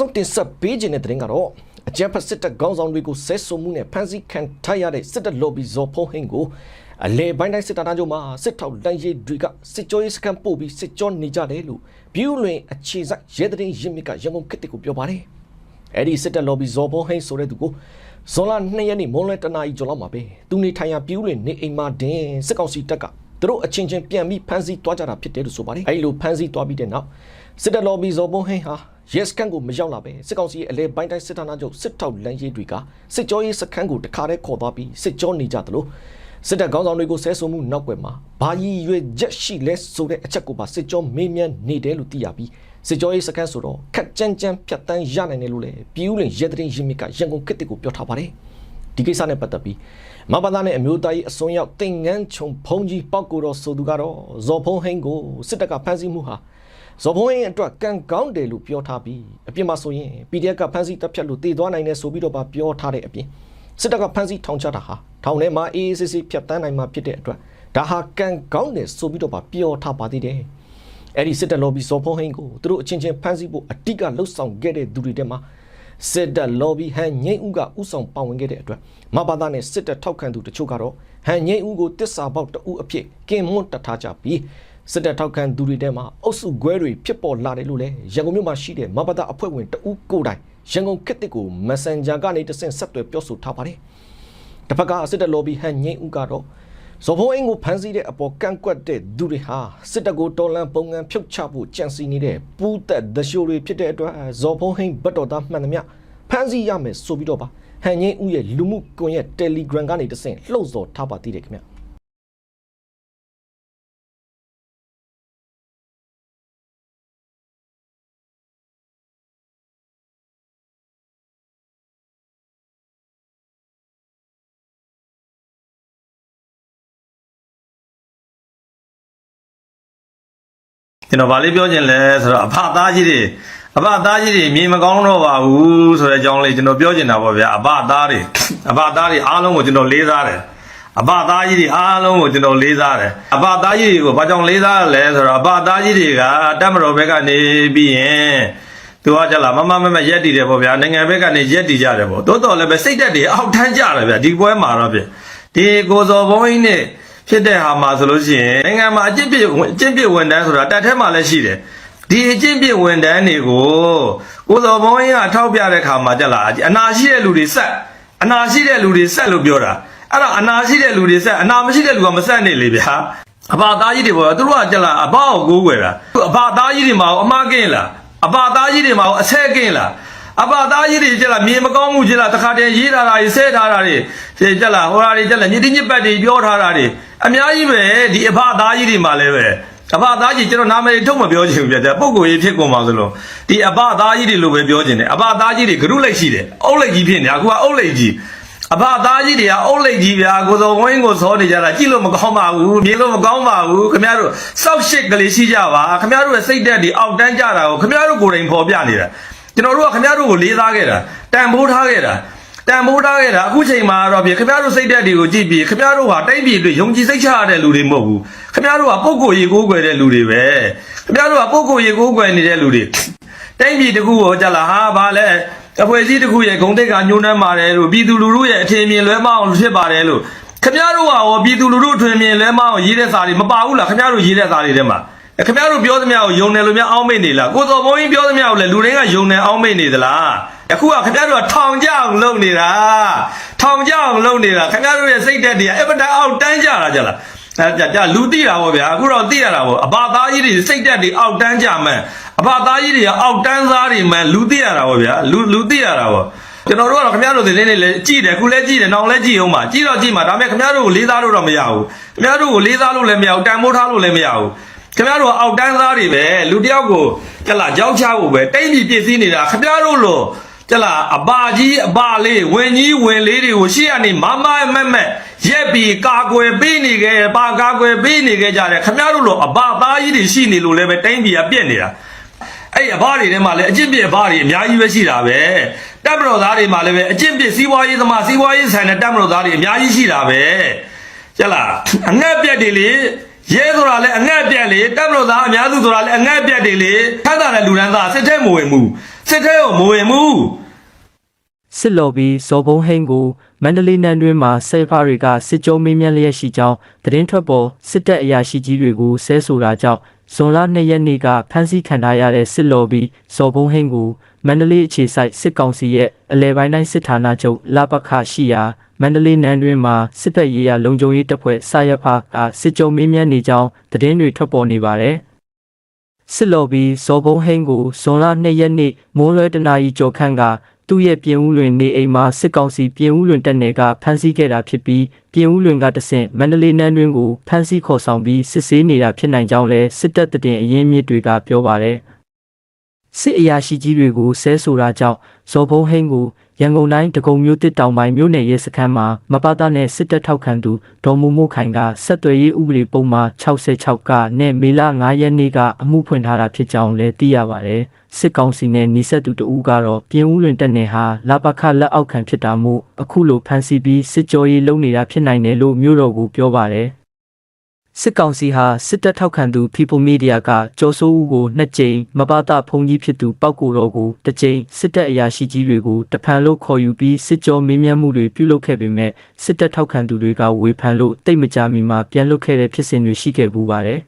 ဆုံးတင်ဆက်ပေးခြင်းတဲ့သတင်းကတော့အကြမ်းဖက်စစ်တပ်ခေါင်းဆောင်တွေကိုဆဲဆိုမှုနဲ့ဖမ်းဆီးခံထားရတဲ့စစ်တပ် lobby ဇော်ဖုံးဟင်းကိုအလဲပိုင်းတိုင်းစစ်တပ်သားချုပ်မှစစ်ထောက်တန်းရေးတွေကစစ်ကြောရေးစခန်းပို့ပြီးစစ်ကြောနေကြတယ်လို့ပြည်ဦးလွင်အခြေစိုက်ရဲတရင်ရင်းမြစ်ကရန်ကုန်ခေတ်ကိုပြောပါတယ်။အဲ့ဒီစစ်တပ် lobby ဇော်ဖုံးဟင်းဆိုတဲ့သူကိုဇွန်လ2ရက်နေ့မွန်လွဲတနာရီကျော်လောက်မှာပဲသူနေထိုင်ရာပြည်ဦးလွင်နေအိမ်မှာတင်စစ်ကောင်စီတပ်ကသူတို့အချင်းချင်းပြန်ပြီးဖမ်းဆီးသွားကြတာဖြစ်တယ်လို့ဆိုပါတယ်။အဲ့လိုဖမ်းဆီးသွားပြီးတဲ့နောက်စစ်တပ် lobby ဇော်ဖုံးဟင်းဟာ yes ကန်ကိုမရောက်လာပဲစစ်ကောင်စီရဲ့အလဲပိုင်းတိုင်းစစ်ဌာနချုပ်စစ်ထောက်လမ်းရေးတွေကစစ်ကြောရေးစခန်းကိုတခါတည်းခေါ်သွားပြီးစစ်ကြောနေကြသလိုစစ်တပ်ခေါင်းဆောင်တွေကိုဆဲဆိုမှုနောက်ွယ်မှာဘာကြီးရွေချက်ရှိလဲဆိုတဲ့အချက်ကိုပါစစ်ကြောမေးမြန်းနေတယ်လို့သိရပြီးစစ်ကြောရေးစခန်းဆိုတော့ခက်ကြမ်းကြမ်းဖြတ်တန်းရနိုင်တယ်လို့လည်းပြည်ဦးလင်ရဲတရင်ရင်းမြစ်ကရန်ကုန်ခေတ်ကိုပြောထားပါတယ်ဒီကိစ္စနဲ့ပတ်သက်ပြီးမဘာသာနဲ့အမျိုးသားရေးအစွန်းရောက်တင်ငန်းချုံဖုံးကြီးပောက်ကိုတော့ဆိုသူကတော့ဇော်ဖုံးဟင်းကိုစစ်တပ်ကဖမ်းဆီးမှုဟာ ဇော်ဖုံးဟင်းအတွက်ကံကောင်းတယ်လို့ပြောထားပြီးအပြင်မှာဆိုရင် PDF ကဖမ်းဆီးတပ်ဖြတ်လို့တည်သွားနိုင်တယ်ဆိုပြီးတော့ပါပြောထားတဲ့အပြင်စစ်တပ်ကဖမ်းဆီးထောင်ချတာဟာထောင်ထဲမှာအေးအေးဆေးဆေးဖြတ်တန်းနိုင်မှာဖြစ်တဲ့အတွက်ဒါဟာကံကောင်းတယ်ဆိုပြီးတော့ပါပြောထားပါသေးတယ်အဲ့ဒီစစ်တပ် lobby ဇော်ဖုံးဟင်းကိုသူတို့အချင်းချင်းဖမ်းဆီးဖို့အတိကလှုပ်ဆောင်ခဲ့တဲ့သူတွေထဲမှာစစ်တပ် lobby ဟန်ငိမ့်ဦးကဥဆောင်ပါဝင်ခဲ့တဲ့အတွက်မဘာသာနဲ့စစ်တပ်ထောက်ခံသူတချို့ကတော့ဟန်ငိမ့်ဦးကိုတစ္ဆာပေါက်တဦးအဖြစ်ကင်မွန်းတထားကြပြီး စစ်တပ်ထောက်ခံသူတွေထဲမှာအုပ်စုခွဲတွေဖြစ်ပေါ်လာတယ်လို့လည်းရန်ကုန်မြို့မှာရှိတဲ့မဘာသာအဖွဲ့ဝင်တဦးကိုယ်တိုင်ရန်ကုန်ခေတ်တစ်ကို Messenger ကနေတဆင့်ဆက်သွယ်ပြောဆိုထားပါတယ်။တစ်ဖက်ကစစ်တပ် lobby ဟန်ငိမ့်ဦးကတော့ဇော်ဘုံအင်းကိုဖမ်းဆီးတဲ့အပေါ်ကန့်ကွက်တဲ့သူတွေဟာစစ်တပ်ကိုတော်လန်ပုံငန်းဖြုတ်ချဖို့ကြံစီနေတဲ့ပူးသက်ဒရှိုတွေဖြစ်တဲ့အတွက်ဇော်ဘုံဟင်းဘတ်တော်သားမှန်သမျှဖမ်းဆီးရမယ်ဆိုပြီးတော့ပါဟန်ငိမ့်ဦးရဲ့လူမှုကွန်ရက် Telegram ကနေတဆင့်လှုပ်ဆော်ထားပါသေးတယ်ခင်ဗျ။ ကျွန်တော်ဗာလေးပြောခြင်းလဲဆိုတော့အဖသားကြီးတွေအဖသားကြီးတွေမြေမကောင်းတော့ပါဘူးဆိုတဲ့အကြောင်းလေးကျွန်တော်ပြောချင်တာပေါ့ဗျာအဖသားတွေအဖသားတွေအားလုံးကိုကျွန်တော်လေးစားတယ်အဖသားကြီးတွေအားလုံးကိုကျွန်တော်လေးစားတယ်အဖသားကြီးတွေကိုဘာကြောင့်လေးစားရလဲဆိုတော့အဖသားကြီးတွေကတက်မတော်ဘက်ကနေပြီးရင်သူကကြလာမမမမရက်တည်တယ်ပေါ့ဗျာနိုင်ငံဘက်ကနေရက်တည်ကြတယ်ပေါ့တိုးတော်လည်းပဲစိတ်တက်တွေအောက်ထမ်းကြတယ်ဗျာဒီပွဲမှာတော့ဗျဒီကိုစော်ဘုံကြီးနဲ့ ဖြစ်တဲ့ဟာမှာဆိုလို့ရှိရင်နိုင်ငံမှာအကျင့်ပြစ်အကျင့်ပြစ်ဝန်တန်းဆိုတာတက်ထဲမှာလည်းရှိတယ်ဒီအကျင့်ပြစ်ဝန်တန်းတွေကိုကိုစော်ဘုံရင်ကထောက်ပြတဲ့ခါမှာကြလားအနာရှိတဲ့လူတွေဆက်အနာရှိတဲ့လူတွေဆက်လို့ပြောတာအဲ့တော့အနာရှိတဲ့လူတွေဆက်အနာမရှိတဲ့လူကမဆက်နေလေဗျာအဘသားကြီးတွေပေါ့သူတို့ကကြလားအဘကိုကိုးကွယ်တာအဘသားကြီးတွေမှာအမှားကင်းလားအဘသားကြီးတွေမှာအဆက်ကင်းလားအဘသားကြီးတွေကြက်လာမြေမကောင်းမှုကြက်လာတခါတည်းရေးထားတာတွေဆဲထားတာတွေကြက်လာဟိုဟာတွေကြက်လာညတိညစ်ပတ်တွေပြောထားတာတွေ အများကြီးပဲဒီအဘသားကြီးတွေမှာလည်းပဲအဘသားကြီးကျွန်တော်နာမည်ထုတ်မပြောချင်ဘူးပြကြပုံကိုရေးဖြစ်ကုန်ပါစလို့ဒီအဘသားကြီးတွေလို့ပဲပြောချင်တယ်အဘသားကြီးတွေဂရုလိုက်ရှိတယ်အုပ်လိုက်ကြီးဖြစ်နေအခုကအုပ်လိုက်ကြီးအဘသားကြီးတွေကအုပ်လိုက်ကြီးဗျာကိုစောဝင်းကိုစောနေကြတာကြည့်လို့မကောင်းပါဘူးမြင်လို့မကောင်းပါဘူးခင်ဗျားတို့စောက်ရှစ်ကလေးရှိကြပါခင်ဗျားတို့ရဲ့စိတ်ဓာတ်တွေအောက်တန်းကြတာကိုခင်ဗျားတို့ကိုယ်တိုင်ဖော်ပြနေတာကျွန်တော်တို့ကခင်ဗျားတို့ကိုလေးစားခဲ့တာတန်ဖိုးထားခဲ့တာ တန်ဖိုးထားခဲ့တာအခုချိန်မှာတော့ပြခင်ဗျားတို့စိတ်ဓာတ်တွေကိုကြည့်ပြီးခင်ဗျားတို့ဟာတိုက်ပြည်အတွက်ယုံကြည်စိတ်ချရတဲ့လူတွေမဟုတ်ဘူးခင်ဗျားတို့ကပုံကိုယ်ရေကိုးကွယ်တဲ့လူတွေပဲခင်ဗျားတို့ကပုံကိုယ်ရေကိုးကွယ်နေတဲ့လူတွေတိုက်ပြည်တစ်ခုကိုကြလာဟာဘာလဲအဖွဲ့အစည်းတစ်ခုရဲ့ဂုံတိတ်ကညှိုးနှမ်းပါတယ်လို့ပြည်သူလူထုရဲ့အထင်မြင်လွဲမအောင်ဖြစ်ပါတယ်လို့ခင်ဗျားတို့ကရောပြည်သူလူထုအထင်မြင်လွဲမအောင်ရေးတဲ့စာတွေမပါဘူးလားခင်ဗျားတို့ရေးတဲ့စာတွေထဲမှာ ခင်ဗျားတို့ပြောသမျှကိုယုံတယ်လို့များအောင်းမိတ်နေလားကိုစော်ဘုံကြီးပြောသမျှကိုလည်းလူတွေကယုံတယ်အောင်းမိတ်နေသလားအခုကခင်ဗျားတို့ကထောင်ကြအောင်လုပ်နေတာထောင်ကြအောင်လုပ်နေတာခင်ဗျားတို့ရဲ့စိတ်သက်တွေကအပဒအောက်တန်းကြတာကြလားအဲကြကြလူတိတာပေါ့ဗျာအခုတော့တိရတာပေါ့အဘသားကြီးတွေစိတ်သက်တွေအောက်တန်းကြမှန်းအဘသားကြီးတွေကအောက်တန်းသားတွေမှန်းလူတိရတာပေါ့ဗျာလူလူတိရတာပေါ့ကျွန်တော်တို့ကတော့ခင်ဗျားတို့သတင်းတွေလည်းကြည့်တယ်ခုလည်းကြည့်တယ်နောက်လည်းကြည့်အောင်ပါကြည့်တော့ကြည့်မှာဒါပေမဲ့ခင်ဗျားတို့ကိုလေးစားလို့တော့မရဘူးခင်ဗျားတို့ကိုလေးစားလို့လည်းမရဘူးတန်ဖိုးထားလို့လည်းမရဘူး ခင်ဗျားတို့ကအောက်တန်းသားတွေပဲလူတယောက်ကိုကြလာကြောက်ချဖို့ပဲတိတ်ပြီးပြည့်စည်နေတာခင်ဗျားတို့လို့ကြလာအပါကြီးအပါလေးဝင်ကြီးဝင်လေးတွေကိုရှေ့ကနေမမမက်မက်ရက်ပြီးကာကွယ်ပေးနေခဲ့ပါကာကွယ်ပေးနေခဲ့ကြတယ်ခင်ဗျားတို့လို့အပါသားကြီးတွေရှိနေလို့လည်းပဲတိုင်းပြည်ကပြက်နေတာအဲ့ဒီအဘတွေထဲမှာလည်းအကျင့်ပြစ်အဘတွေအများကြီးပဲရှိတာပဲတပ်မတော်သားတွေမှာလည်းပဲအကျင့်ပြစ်စီးပွားရေးသမားစီးပွားရေးဆိုင်တဲ့တပ်မတော်သားတွေအများကြီးရှိတာပဲကျက်လားအငှက်ပြက်တွေလေ ရဲဆိုတာလည်းအငှက်ပြက်လေတပ်မတော်သားအများစုဆိုတာလည်းအငှက်ပြက်တွေလေထပ်တာတဲ့လူဒန်းသားစစ်ထဲမဝင်ဘူးစစစ်ထဲကိုမဝင်ဘူးစစ်လော်ဘီဇော်ဘုံဟိန်းကိုမန္တလေးနန်းတွင်းမှာဆဲဖာတွေကစစ်ကြောမေးမြန်းလျက်ရှိကြောင်းသတင်းထွက်ပေါ်စစ်တပ်အရာရှိကြီးတွေကိုဆဲဆိုတာကြောင့်ဇွန်လ2ရက်နေ့ကဖမ်းဆီးခံထားရတဲ့စစ်လော်ဘီဇော်ဘုံဟိန်းကိုမန္တလေးအခြေစိုက်စစ်ကောင်စီရဲ့အလဲပိုင်းတိုင်းစစ်ဌာနချုပ်လာပခရှိရာ မန္တလေးနန်းတွင်းမှာစစ်တပ်ရေးရလုံခြုံရေးတပ်ဖွဲ့စရဖာကစစ်ကြောမေးမြန်းနေကြောင်းသတင်းတွေထွက်ပေါ်နေပါတယ်။စစ်လော်ဘီဇော်ဘုံဟိန်းကိုဇွန်လ2ရက်နေ့မိုးလွဲတနာရီကျော်ခန့်ကသူ့ရဲ့ပြင်ဦးလွင်နေအိမ်မှာစစ်ကောင်စီပြင်ဦးလွင်တပ်နယ်ကဖမ်းဆီးခဲ့တာဖြစ်ပြီးပြင်ဦးလွင်ကတဆင့်မန္တလေးနန်းတွင်းကိုဖမ်းဆီးခေါ်ဆောင်ပြီးစစ်ဆေးနေတာဖြစ်နိုင်ကြောင်းလည်းစစ်တပ်တည်အရင်းမြစ်တွေကပြောပါတယ် စစ်အရာရှိကြီးတွေကိုဆဲဆိုတာကြောင့်ဇော်ဘုံဟိန်းကိုရန်ကုန်တိုင်းဒဂုံမြို့တစ်တောင်ပိုင်းမြို့နယ်ရဲစခန်းမှာမပတာနဲ့စစ်တပ်ထောက်ခံသူဒေါ်မူမို့ခိုင်ကဆက်သွယ်ရေးဥပဒေပုံမှာ66ကနဲ့မေလ9ရက်နေ့ကအမှုဖွင့်ထားတာဖြစ်ကြောင်းလည်းသိရပါတယ်စစ်ကောင်စီနဲ့နှိဆက်သူတဦးကတော့ပြင်ဦးလွင်တက်နေဟာလာပခလက်အောက်ခံဖြစ်တာမို့အခုလိုဖမ်းဆီးပြီးစစ်ကြောရေးလုပ်နေတာဖြစ်နိုင်တယ်လို့မြို့တော်ကပြောပါတယ် စစ်ကောင်စီဟာစစ်တပ်ထောက်ခံသူ People Media ကကြော်စိုးဦးကိုနှစ်ကြိမ်မဘာသာဖုန်ကြီးဖြစ်သူပောက်ကိုတော်ကိုတစ်ကြိမ်စစ်တပ်အရာရှိကြီးတွေကိုတဖန်လို့ခေါ်ယူပြီးစစ်ကြောမေးမြန်းမှုတွေပြုလုပ်ခဲ့ပေမဲ့စစ်တပ်ထောက်ခံသူတွေကဝေဖန်လို့တိတ်မကြမီမှာပြန်လွတ်ခဲ့တဲ့ဖြစ်စဉ်တွေရှိခဲ့ပူပါတယ်